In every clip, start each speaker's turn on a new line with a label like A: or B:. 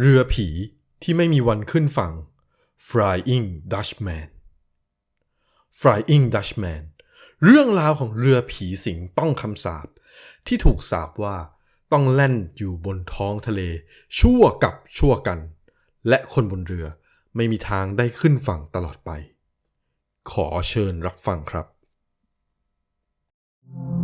A: เรือผีที่ไม่มีวันขึ้นฝั่ง Flying Dutchman Flying Dutchman เรื่องราวของเรือผีสิงต้องคำสาปที่ถูกสาปว่าต้องแล่นอยู่บนท้องทะเล ชั่วกับชั่วกัน และคนบนเรือไม่มีทางได้ขึ้นฝั่งตลอดไป ขอเชิญรับฟังครับ
B: G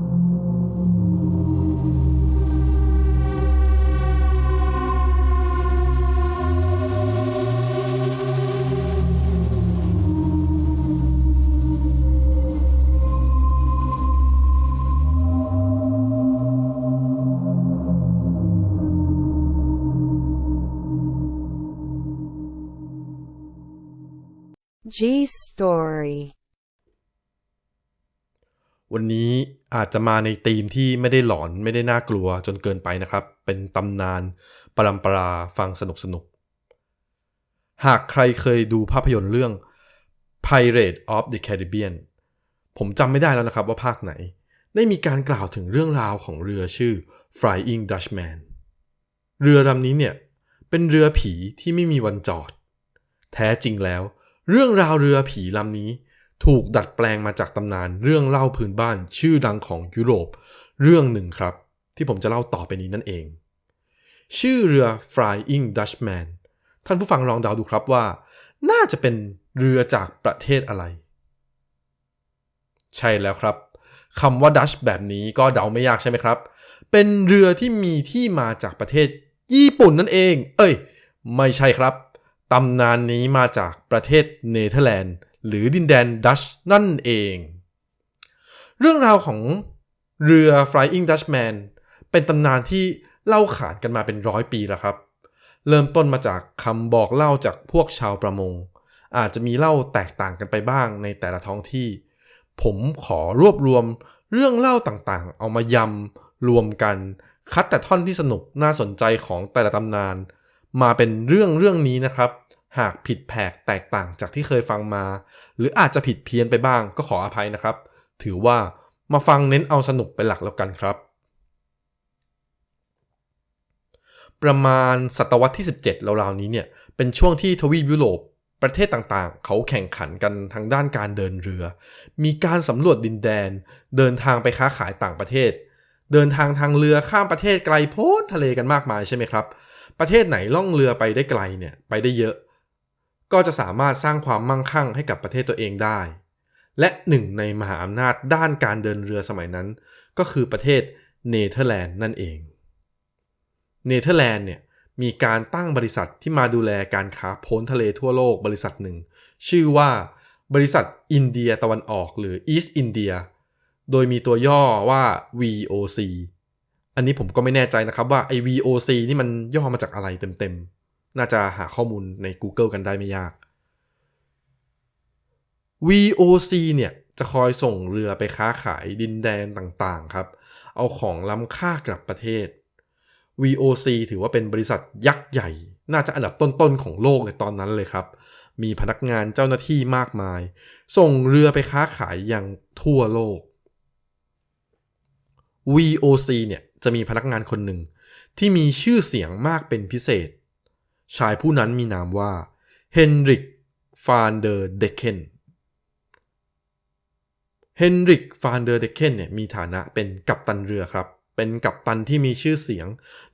B: Story
A: วันนี้อาจจะมาในธีมที่ไม่ได้หลอนไม่ได้น่ากลัวจนเกินไปนะครับ เป็นตำนานปรำปราฟังสนุกสนุก หากใครเคยดูภาพยนตร์เรื่อง Pirate of the Caribbean ผมจำไม่ได้แล้วนะครับว่าภาคไหน ได้มีการกล่าวถึงเรื่องราวของเรือชื่อ Flying Dutchman เรือลำนี้เนี่ย เป็นเรือผีที่ไม่มีวันจอด แท้จริงแล้ว เรื่องราวเรือผีลำนี้ ถูกดัดแปลงมาจากตำนานเรื่องเล่าพื้นบ้านชื่อดังของยุโรป เรื่องหนึ่งครับ ที่ผมจะเล่าต่อไปนี้นั่นเอง ชื่อเรือ Flying Dutchman ท่านผู้ฟังลองเดาดูครับว่า น่าจะเป็นเรือจากประเทศอะไร ใช่แล้วครับคำว่าดัชแบบนี้ก็เดาไม่ยากใช่ไหมครับ เป็นเรือที่มีที่มาจากประเทศญี่ปุ่นนั่นเอง เอ้ย ไม่ใช่ครับ ตำนานนี้มาจากประเทศเนเธอร์แลนด์ หรือดินแดนดัชนั่นเอง เรื่องราวของเรือ Flying Dutchman เป็นตำนานที่เล่าขานกันมาเป็นร้อยปีแล้วครับ เริ่มต้นมาจากคำบอกเล่าจากพวกชาวประมง อาจจะมีเล่าแตกต่างกันไปบ้างในแต่ละท้องที่ ผมขอรวบรวมเรื่องเล่าต่างๆ เอามายำรวมกัน คัดแต่ท่อนที่สนุกน่าสนใจของแต่ละตำนาน มาเป็นเรื่องเรื่องนี้นะครับ หากผิดแผกแตกต่างจากที่เคยฟังมา หรืออาจจะผิดเพี้ยนไปบ้างก็ขออภัยนะครับ ถือว่ามาฟังเน้นเอาสนุกเป็นหลักแล้วกันครับ ประมาณศตวรรษที่ 17ราวๆนี้เนี่ยเป็นช่วงที่ทวีปยุโรปประเทศต่างๆ เขาแข่งขันกันทางด้านการเดินเรือ มีการสำรวจดินแดน เดินทางไปค้าขายต่างประเทศ เดินทางทางเรือข้ามประเทศไกลโพ้นทะเลกันมากมายใช่ไหมครับ ประเทศไหนล่องเรือไปได้ไกลเนี่ยไปได้เยอะ ก็จะสามารถสร้างความมั่งคั่งให้กับประเทศตัวเองได้ และหนึ่งในมหาอำนาจด้านการเดินเรือสมัยนั้น ก็คือประเทศเนเธอร์แลนด์นั่นเอง เนเธอร์แลนด์เนี่ยมีการตั้งบริษัทที่มาดูแลการค้าพ้นทะเลทั่วโลกบริษัทหนึ่ง ชื่อว่าบริษัทอินเดียตะวันออกหรือ East India โดยมีตัวย่อว่า VOC อันนี้ผมก็ไม่แน่ใจนะครับว่าไอ้ VOC นี่มันย่อมาจากอะไรเต็มๆ น่าจะหาข้อมูลใน Google กันได้ไม่ยาก VOC เนี่ยจะคอยส่งเรือไปค้าขายดินแดนต่างๆครับ เอาของล้ำค่ากลับประเทศ VOC ถือว่าเป็นบริษัทยักษ์ใหญ่ น่าจะอันดับต้นๆของโลกในตอนนั้นเลยครับ มีพนักงานเจ้าหน้าที่มากมาย ส่งเรือไปค้าขายอย่างทั่วโลก VOC เนี่ยจะมีพนักงานคนหนึ่งที่มีชื่อเสียงมากเป็นพิเศษ ชายผู้นั้นมีนามว่าเฮนริกฟานเดอร์เดเคนเฮนริกฟานเดอร์เดเคนเนี่ยมีฐานะเป็นกัปตันเรือครับ เป็นกัปตันที่มีชื่อเสียง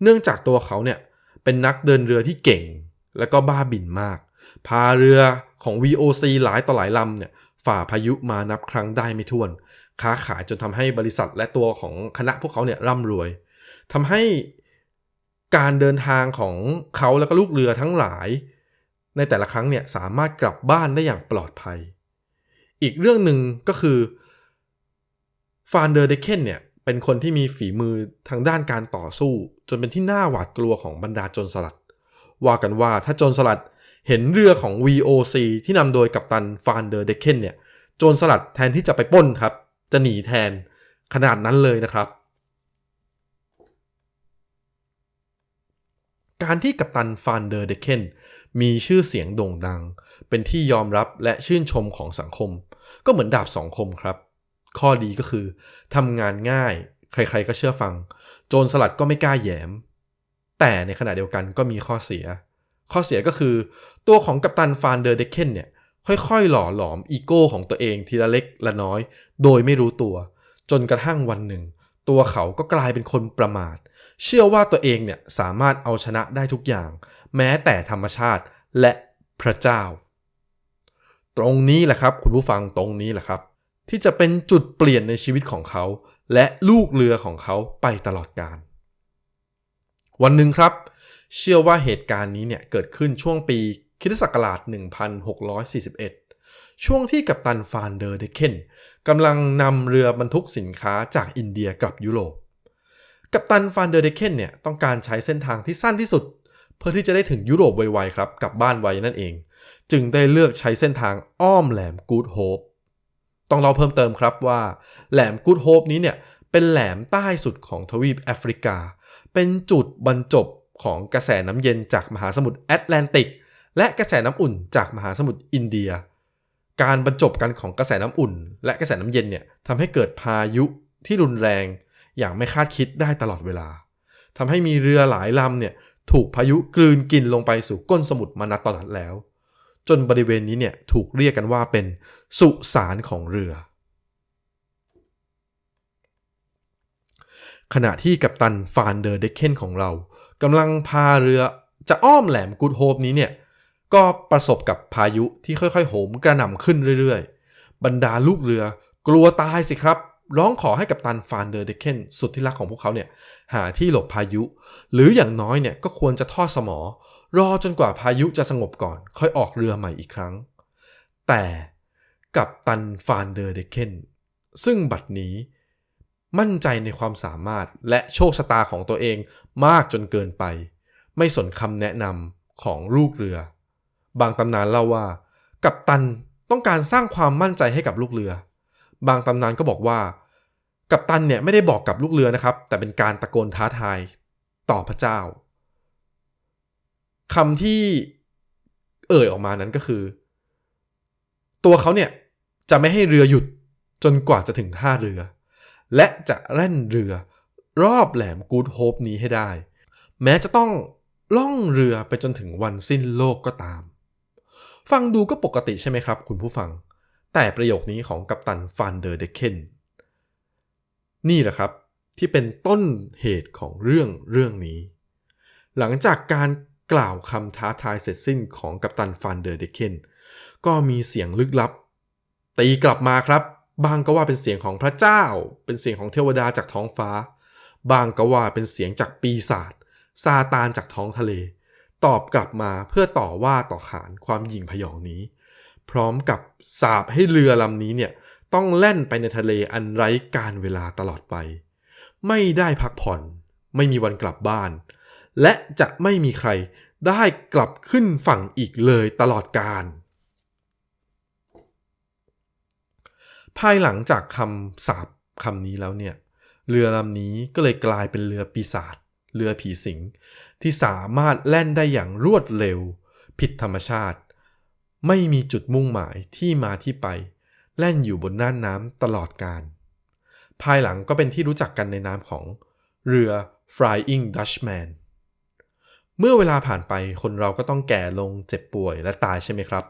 A: เนื่องจากตัวเขาเนี่ยเป็นนักเดินเรือที่เก่ง และก็บ้าบินมาก พาเรือของ VOC หลายต่อหลายลำเนี่ยฝ่าพายุมานับครั้งได้ไม่ถ้วน ค้าขายจนทำให้บริษัทและตัวของคณะพวกเขาเนี่ยร่ำรวยทำให้การเดินทางของเขาและก็ลูกเรือทั้งหลาย ในแต่ละครั้งเนี่ยสามารถกลับบ้านได้อย่างปลอดภัย อีกเรื่องหนึ่งก็คือฟานเดอร์เดเคนเนี่ยเป็นคนที่มีฝีมือทางด้านการต่อสู้ จนเป็นที่น่าหวาดกลัวของบรรดาโจรสลัด ว่ากันว่าถ้าโจรสลัดเห็นเรือของ VOC ที่นำโดยกัปตันฟานเดอร์เดเคนเนี่ยโจรสลัดแทนที่จะไปป้นครับ จะหนีแทนขนาดนั้นเลยนะครับ การที่กัปตันฟานเดอร์เดเคนมีชื่อเสียงโด่งดัง เป็นที่ยอมรับและชื่นชมของสังคม ก็เหมือนดาบสองคมครับ ข้อดีก็คือทำงานง่าย ใครๆก็เชื่อฟัง โจรสลัดก็ไม่กล้าแยม แต่ในขณะเดียวกันก็มีข้อเสีย ข้อเสียก็คือ ตัวของกัปตันฟานเดอร์เดเคนเนี่ย ค่อยๆ หล่อหลอมอีโก้ของตัวเองทีละเล็กละน้อย โดยไม่รู้ตัว จนกระทั่งวันหนึ่ง ตัวเขาก็กลายเป็นคนประมาท เชื่อว่าตัวเองเนี่ยสามารถเอาชนะได้ทุกอย่าง แม้แต่ธรรมชาติและพระเจ้า ตรงนี้แหละครับ คุณผู้ฟังตรงนี้แหละครับ ที่จะเป็นจุดเปลี่ยนในชีวิตของเขา และลูกเรือของเขาไปตลอดกาลวันหนึ่งครับ เชื่อว่าเหตุการณ์นี้เนี่ยเกิดขึ้นช่วงปี คริสตศักราช 1641 ช่วงที่กัปตันฟานเดอร์เดเคนกำลังนำเรือบรรทุกสินค้าจากอินเดียกลับยุโรป กัปตันฟานเดอร์เดเคนเนี่ยต้องการใช้เส้นทางที่สั้นที่สุด เพื่อที่จะได้ถึงยุโรปไวๆครับกลับบ้านไวนั่นเอง จึงได้เลือกใช้เส้นทางอ้อมแหลมกูดโฮปต้องเราเพิ่มเติมครับว่าแหลมกูดโฮปนี้เนี่ยเป็นแหลมใต้สุดของทวีปแอฟริกา เป็นจุดบรรจบของกระแสน้ำเย็นจากมหาสมุทรแอตแลนติก และกระแสน้ำอุ่นจากมหาสมุทรอินเดีย การบรรจบกันของกระแสน้ำอุ่น และกระแสน้ำเย็นเนี่ยทำให้เกิดพายุที่รุนแรงอย่างไม่คาดคิดได้ตลอดเวลาทำให้มีเรือหลายลำเนี่ยถูกพายุกลืนกินลงไปสู่ก้นสมุทรมานัดตอนนั้นแล้ว จนบริเวณนี้เนี่ยถูกเรียกกันว่าเป็นสุสานของเรือ ขณะที่กัปตันฟานเดอร์เดเคนของเรากำลังพาเรือจะอ้อมแหลมกูดโฮปนี้เนี่ย ก็ประสบกับพายุที่ค่อยๆ โหมกระหน่ำขึ้นเรื่อยๆ บรรดาลูกเรือกลัวตายสิครับ ร้องขอให้กับตันฟานเดอร์เดเคนสุดที่รักของพวกเขาเนี่ยหาที่หลบพายุ หรืออย่างน้อยเนี่ยก็ควรจะทอดสมอ รอจนกว่าพายุจะสงบก่อน ค่อยออกเรือใหม่อีกครั้ง แต่กับตันฟานเดอร์เดเคนซึ่งบัดนี้มั่นใจในความสามารถและโชคชะตาของตัวเองมากจนเกินไป ไม่สนคำแนะนำของลูกเรือ บางตำนานเล่าว่า กัปตันต้องการสร้างความมั่นใจให้กับลูกเรือ บางตำนานก็บอกว่า กัปตันเนี่ยไม่ได้บอกกับลูกเรือนะครับ แต่เป็นการตะโกนท้าทายต่อพระเจ้าคำที่เอ่ยออกมานั้นก็คือ ตัวเขาเนี่ยจะไม่ให้เรือหยุดจนกว่าจะถึงท่าเรือ และจะแล่นเรือรอบแหลมกูดโฮปนี้ให้ได้ แม้จะต้องล่องเรือไปจนถึงวันสิ้นโลกก็ตาม ฟังดูก็ปกติใช่ไหมครับ คุณผู้ฟัง แต่ประโยคนี้ของกัปตันฟานเดอร์เดเคนนี่แหละครับที่เป็นต้นเหตุของเรื่องเรื่องนี้ หลังจากการกล่าวคำท้าทายเสร็จสิ้นของกัปตันฟานเดอร์เดเคนก็มีเสียงลึกลับ ตีกลับมาครับ บางก็ว่าเป็นเสียงของพระเจ้า เป็นเสียงของเทวดาจากท้องฟ้า บางก็ว่าเป็นเสียงจากปีศาจซาตานจากท้องทะเล ตอบกลับมาเพื่อต่อว่าต่อขานความหยิ่งพยองนี้ พร้อมกับสาบให้เรือลำนี้เนี่ยต้องแล่นไปในทะเลอันไร้การเวลาตลอดไป ไม่ได้พักผ่อน ไม่มีวันกลับบ้าน และจะไม่มีใครได้กลับขึ้นฝั่งอีกเลยตลอดกาลภายหลังจากคำสาบคำนี้แล้วเนี่ย เรือลำนี้ก็เลยกลายเป็นเรือปีศาจ เรือผีสิง ที่สามารถแล่นได้อย่างรวดเร็ว ผิดธรรมชาติ ไม่มีจุดมุ่งหมายที่มาที่ไป แล่นอยู่บนน่านน้ำตลอดการ ภายหลังก็เป็นที่รู้จักกันในนามของ เรือ Flying Dutchman เมื่อเวลาผ่านไปคนเราก็ต้องแก่ลงเจ็บป่วยและตายใช่ไหมครับ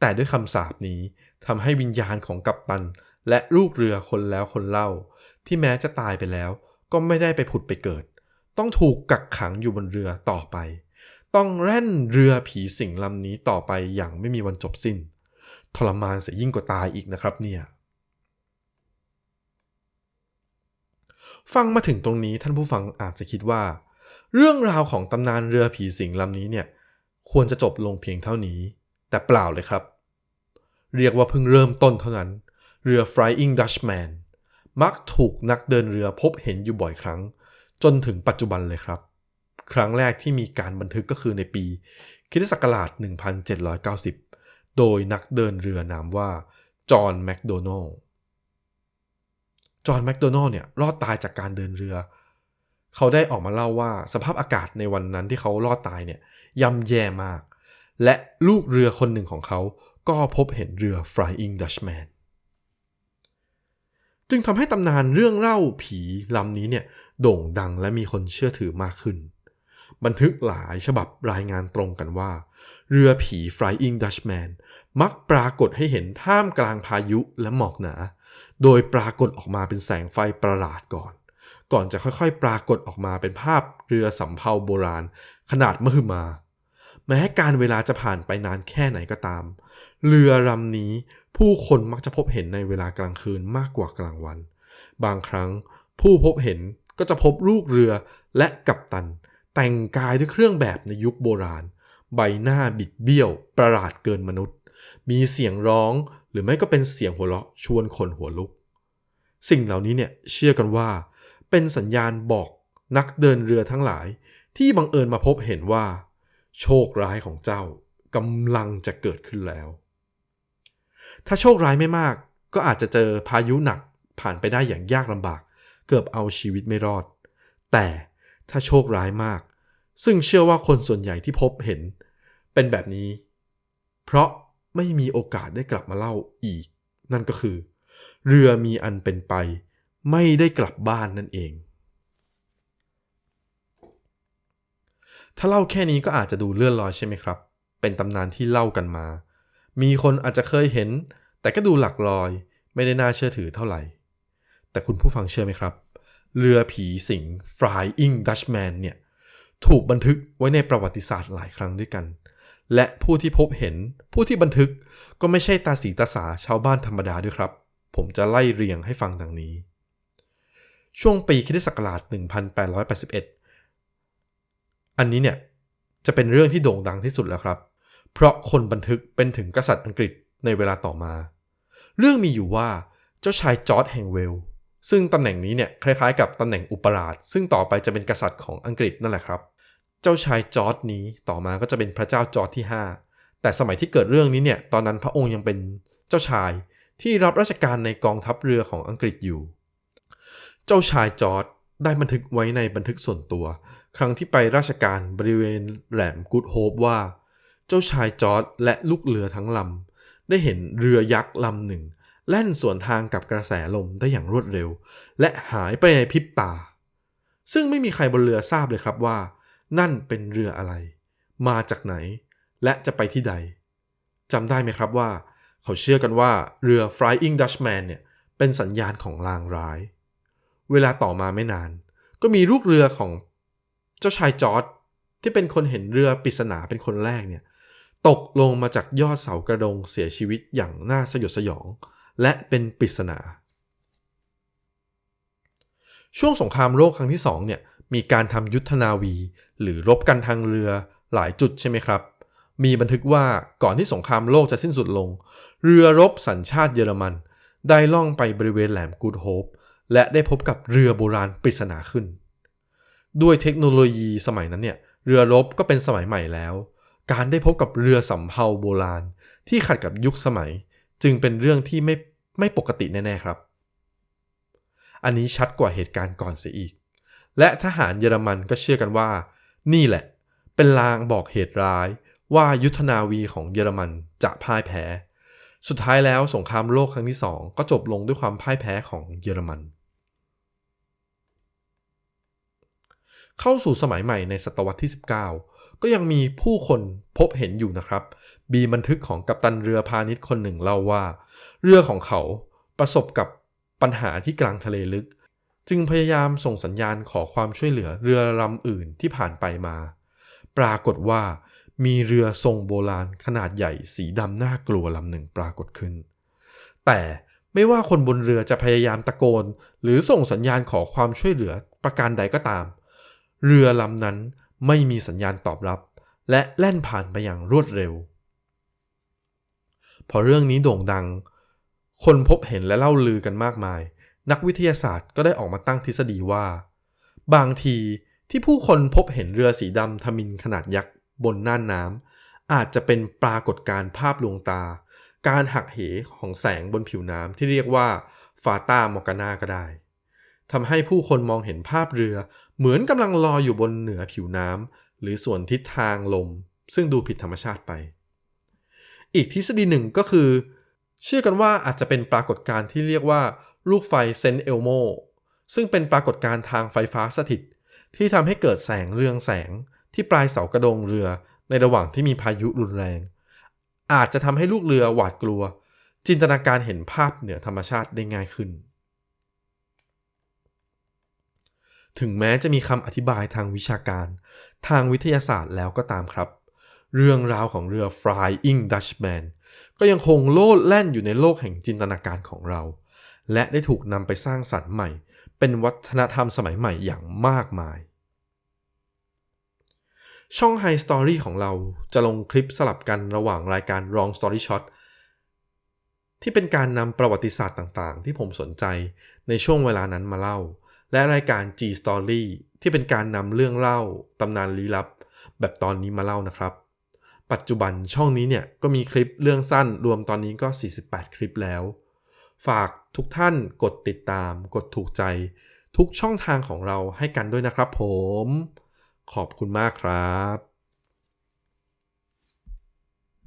A: แต่ด้วยคำสาปนี้ทำให้วิญญาณของกัปตัน และลูกเรือคนแล้วคนเล่า ที่แม้จะตายไปแล้ว ก็ไม่ได้ไปผุดไปเกิด ต้องถูกกักขังอยู่บนเรือต่อไป ต้องแล่นเรือผีสิงลำนี้ต่อไปอย่างไม่มีวันจบสิ้น ทรมานเสียยิ่งกว่าตายอีกนะครับเนี่ย ฟังมาถึงตรงนี้ท่านผู้ฟังอาจจะคิดว่า เรื่องราวของตำนานเรือผีสิงลำนี้เนี่ยควรจะจบลงเพียงเท่านี้ แต่เปล่าเลยครับ เรียกว่าเพิ่งเริ่มต้นเท่านั้น เรือ Flying Dutchman มักถูกนักเดินเรือพบเห็นอยู่บ่อยครั้ง จนถึงปัจจุบันเลยครับ ครั้งแรกที่มีการบันทึกก็คือในปีคริสตศักราช 1790 โดยนักเดินเรือนามว่าจอห์นแมคโดนัลจอห์นแมคโดนัลเนี่ยรอดตายจากการเดินเรือ เขาได้ออกมาเล่าว่าสภาพอากาศในวันนั้นที่เขารอดตายเนี่ยย่ำแย่มาก และลูกเรือคนหนึ่งของเขาก็พบเห็นเรือ Flying Dutchman จึงทำให้ตำนานเรื่องเล่าผีลำนี้เนี่ย โด่งดังและมีคนเชื่อถือมากขึ้น บันทึกหลายฉบับรายงานตรงกันว่า เรือผี Flying Dutchman มักปรากฏให้เห็นท่ามกลางพายุและหมอกหนา โดยปรากฏออกมาเป็นแสงไฟประหลาดก่อน ก่อนจะค่อยๆ ปรากฏออกมาเป็นภาพเรือสำเภาโบราณ ขนาดมหึมา แม้การเวลาจะผ่านไปนานแค่ไหนก็ตาม เรือลำนี้ผู้คนมักจะพบเห็นในเวลากลางคืนมากกว่ากลางวัน บางครั้งผู้พบเห็น ก็จะพบลูกเรือและกัปตัน แต่งกายด้วยเครื่องแบบในยุคโบราณ ใบหน้าบิดเบี้ยว ประหลาดเกินมนุษย์ มีเสียงร้องหรือไม่ก็เป็นเสียงหัวเราะชวนคนหัวลุก สิ่งเหล่านี้เนี่ยเชื่อกันว่า เป็นสัญญาณบอกนักเดินเรือทั้งหลาย ที่บังเอิญมาพบเห็นว่า โชคร้ายของเจ้ากำลังจะเกิดขึ้นแล้ว ถ้าโชคร้ายไม่มาก ก็อาจจะเจอพายุหนักผ่านไปได้อย่างยากลำบาก เกือบเอาชีวิตไม่รอด แต่ถ้าโชคร้ายมาก ซึ่งเชื่อว่าคนส่วนใหญ่ที่พบเห็น เป็นแบบนี้ เพราะไม่มีโอกาสได้กลับมาเล่าอีก นั่นก็คือ เรือมีอันเป็นไป ไม่ได้กลับบ้านนั่นเอง ถ้าเล่าแค่นี้ก็อาจจะดูเลื่อนลอยใช่ไหมครับ เป็นตำนานที่เล่ากันมา มีคนอาจจะเคยเห็น แต่ก็ดูหลักลอย ไม่ได้น่าเชื่อถือเท่าไหร่ แต่คุณผู้ฟังเชื่อไหมครับ เรือผีสิง Flying Dutchman เนี่ยถูกบันทึกไว้ในประวัติศาสตร์หลายครั้งด้วยกัน และผู้ที่พบเห็นผู้ที่บันทึกก็ไม่ใช่ตาสีตาสาชาวบ้านธรรมดาด้วยครับ ผมจะไล่เรียงให้ฟังดังนี้ ช่วงปีคริสต์ศักราช1881 อันนี้เนี่ยจะเป็นเรื่องที่โด่งดังที่สุดแล้วครับ เพราะคนบันทึกเป็นถึงกษัตริย์อังกฤษในเวลาต่อมา เรื่องมีอยู่ว่าเจ้าชายจอร์จแห่งเวล ซึ่งตำแหน่งนี้เนี่ยคล้ายๆกับตำแหน่งอุปราช ซึ่งต่อไปจะเป็นกษัตริย์ของอังกฤษนั่นแหละครับ เจ้าชายจอร์จนี้ต่อมาก็จะเป็นพระเจ้าจอร์จที่ 5 แต่สมัยที่เกิดเรื่องนี้เนี่ยตอนนั้นพระองค์ยังเป็นเจ้าชายที่รับราชการในกองทัพเรือของอังกฤษอยู่ เจ้าชายจอร์จได้บันทึกไว้ในบันทึกส่วนตัว ครั้งที่ไปราชการบริเวณแหลมกูดโฮปว่า เจ้าชายจอร์จและลูกเรือทั้งลำได้เห็นเรือยักษ์ลำหนึ่ง แล่นสวนทางกับกระแสลมได้อย่างรวดเร็ว และหายไปในพริบตา ซึ่งไม่มีใครบนเรือทราบเลยครับว่า นั่นเป็นเรืออะไร มาจากไหน และจะไปที่ใดจำได้ไหมครับว่า เขาเชื่อกันว่าเรือ Flying Dutchman เนี่ยเป็นสัญญาณของลางร้าย เวลาต่อมาไม่นาน ก็มีลูกเรือของเจ้าชายจอร์ดที่เป็นคนเห็นเรือปริศนาเป็นคนแรกเนี่ยตกลงมาจากยอดเสากระดงเสียชีวิตอย่างน่าสยดสยอง และเป็นปริศนา ช่วงสงครามโลกครั้งที่สองเนี่ยมีการทำยุทธนาวี หรือรบกันทางเรือหลายจุดใช่ไหมครับ มีบันทึกว่าก่อนที่สงครามโลกจะสิ้นสุดลง เรือรบสัญชาติเยอรมัน ได้ล่องไปบริเวณแหลมกูดโฮปและได้พบกับเรือโบราณปริศนาขึ้น ด้วยเทคโนโลยีสมัยนั้นเนี่ยเรือรบก็เป็นสมัยใหม่แล้ว การได้พบกับเรือสำเภาโบราณ ที่ขัดกับยุคสมัย จึงเป็นเรื่องที่ไม่ไม่ปกติแน่ๆครับ อันนี้ชัดกว่าเหตุการณ์ก่อนเสียอีก และทหารเยอรมันก็เชื่อกันว่า นี่แหละ เป็นลางบอกเหตุร้ายว่ายุทธนาวีของเยอรมันจะพ่ายแพ้ สุดท้ายแล้วสงครามโลกครั้งที่สองก็จบลงด้วยความพ่ายแพ้ของเยอรมัน เข้าสู่สมัยใหม่ในศตวรรษที่ 19 ก็ยังมีผู้คนพบเห็นอยู่นะครับ บีบันทึกของกัปตันเรือพาณิชย์คนหนึ่งเล่าว่า เรือของเขาประสบกับปัญหาที่กลางทะเลลึก จึงพยายามส่งสัญญาณขอความช่วยเหลือเรือลำอื่นที่ผ่านไปมา ปรากฏว่ามีเรือทรงโบราณขนาดใหญ่สีดำน่ากลัวลำหนึ่งปรากฏขึ้น แต่ไม่ว่าคนบนเรือจะพยายามตะโกน หรือส่งสัญญาณขอความช่วยเหลือประการใดก็ตาม เรือลำนั้นไม่มีสัญญาณตอบรับ และแล่นผ่านไปอย่างรวดเร็ว พอเรื่องนี้โด่งดัง คนพบเห็นและเล่าลือกันมากมาย นักวิทยาศาสตร์ก็ได้ออกมาตั้งทฤษฎีว่า บางทีที่ผู้คนพบเห็นเรือสีดำทมินขนาดยักษ์บนน่านน้ำอาจจะเป็นปรากฏการณ์ภาพลวงตา การหักเหของแสงบนผิวน้ำที่เรียกว่าฟาตามอกานาก็ได้ทำให้ผู้คนมองเห็นภาพเรือ เหมือนกำลังลอยอยู่บนเหนือผิวน้ำหรือส่วนทิศทางลม ซึ่งดูผิดธรรมชาติไป อีกทฤษฎีหนึ่งก็คือ เชื่อกันว่าอาจจะเป็นปรากฏการณ์ที่เรียกว่า ลูกไฟเซนเอลโมซึ่งเป็นปรากฏการณ์ทางไฟฟ้าสถิต ที่ทำให้เกิดแสงเรืองแสงที่ปลายเสากระโดงเรือในระหว่างที่มีพายุรุนแรง อาจจะทำให้ลูกเรือหวาดกลัว จินตนาการเห็นภาพเหนือธรรมชาติได้ง่ายขึ้น ถึงแม้จะมีคำอธิบายทางวิชาการ ทางวิทยาศาสตร์แล้วก็ตามครับ เรื่องราวของเรือ Flying Dutchman ก็ยังคงโลดแล่นอยู่ในโลกแห่งจินตนาการของเรา และได้ถูกนำไปสร้างสรรค์ใหม่ เป็นวัฒนธรรมสมัยใหม่อย่างมากมาย ช่อง High Story ของเราจะลงคลิปสลับกันระหว่างรายการ Wrong Story Shot ที่เป็นการนำประวัติศาสตร์ต่างๆ ที่ผมสนใจในช่วงเวลานั้นมาเล่า และรายการ G Story ที่เป็นการนำเรื่องเล่าตำนานลี้ลับ แบบตอนนี้มาเล่านะครับ ปัจจุบันช่องนี้เนี่ยก็มีคลิปเรื่องสั้นรวมตอนนี้ก็ 48 คลิปแล้ว ฝากทุกท่านกดติดตาม กดถูกใจ ทุกช่องทางของเราให้กันด้วยนะครับผม ขอบคุณมากครับ